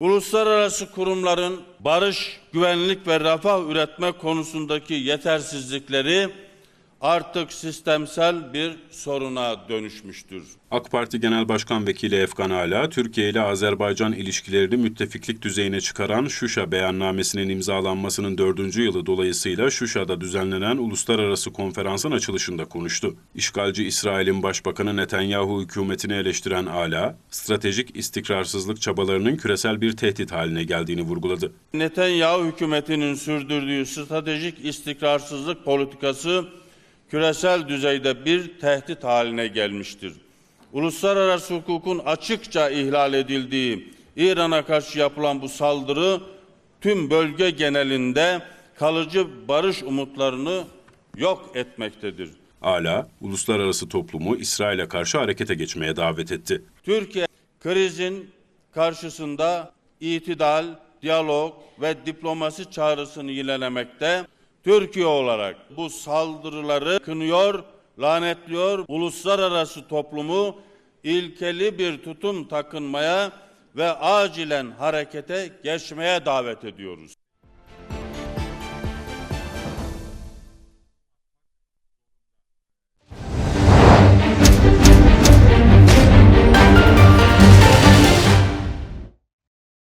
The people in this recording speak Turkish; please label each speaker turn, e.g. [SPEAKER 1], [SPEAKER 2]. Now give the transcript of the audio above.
[SPEAKER 1] Uluslararası kurumların barış, güvenlik ve refah üretme konusundaki yetersizlikleri artık sistemsel bir soruna dönüşmüştür.
[SPEAKER 2] AK Parti Genel Başkan Vekili Efkan Ala, Türkiye ile Azerbaycan ilişkilerini müttefiklik düzeyine çıkaran Şuşa beyannamesinin imzalanmasının dördüncü yılı dolayısıyla Şuşa'da düzenlenen uluslararası konferansın açılışında konuştu. İşgalci İsrail'in Başbakanı Netanyahu hükümetini eleştiren Ala, stratejik istikrarsızlık çabalarının küresel bir tehdit haline geldiğini vurguladı.
[SPEAKER 1] Netanyahu hükümetinin sürdürdüğü stratejik istikrarsızlık politikası küresel düzeyde bir tehdit haline gelmiştir. Uluslararası hukukun açıkça ihlal edildiği İran'a karşı yapılan bu saldırı tüm bölge genelinde kalıcı barış umutlarını yok etmektedir.
[SPEAKER 2] Ala, uluslararası toplumu İsrail'e karşı harekete geçmeye davet etti.
[SPEAKER 1] Türkiye krizin karşısında itidal, diyalog ve diplomasi çağrısını yinelemekte. Türkiye olarak bu saldırıları kınıyor, lanetliyor, uluslararası toplumu ilkeli bir tutum takınmaya ve acilen harekete geçmeye davet ediyoruz.